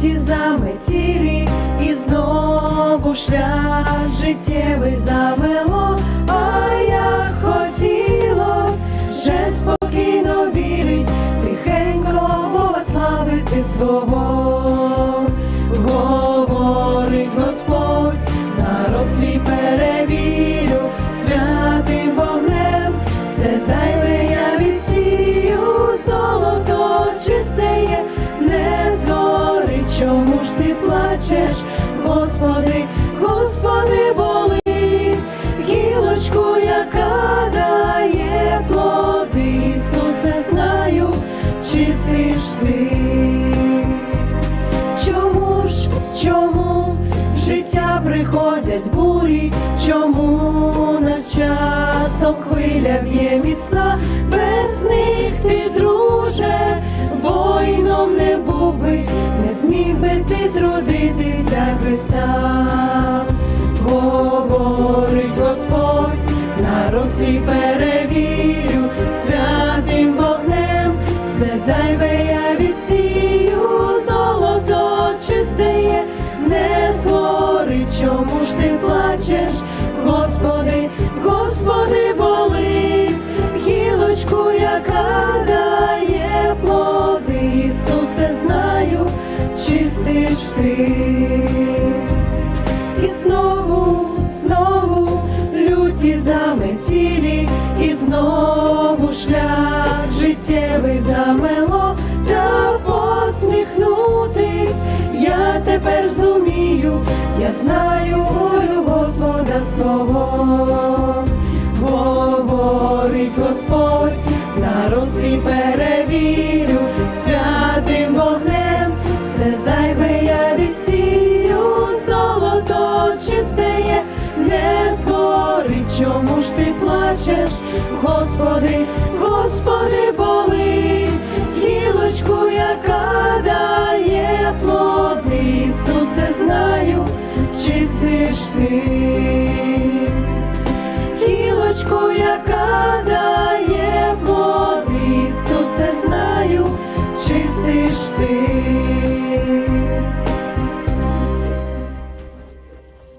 Ті заметілі, і знову шлях життєвий завело, а як хотілось вже спокійно вірить, тихенько пославити свого, говорить Господь, народ свій перевірю, святим вогнем все займає. Господи, Господи, болить, гілочку, яка дає плоди, Ісусе, знаю, чистиш ти. Чому ж, чому в життя приходять бурі? Чому нас часом хвиля б'є міцна? Без них ти, друже, воїном не був би, зміг би ти трудитися Христа. Говорить Господь, народ свій перевірю, святим вогнем, все зайве я відсію, золото чисте є, не згорить, чому ж ти плачеш, Господи, Господи, болить, гілочку, яка ти. І знову, знову люті заметілі, і знову шлях життєвий замело, та посміхнутись, я тепер зумію, я знаю волю Господа свого, говорить Господь, свій перевірю, ж ти плачеш, Господи, Господи, болить, гілочку, яка дає плоди, Ісусе, знаю, чистиш ти.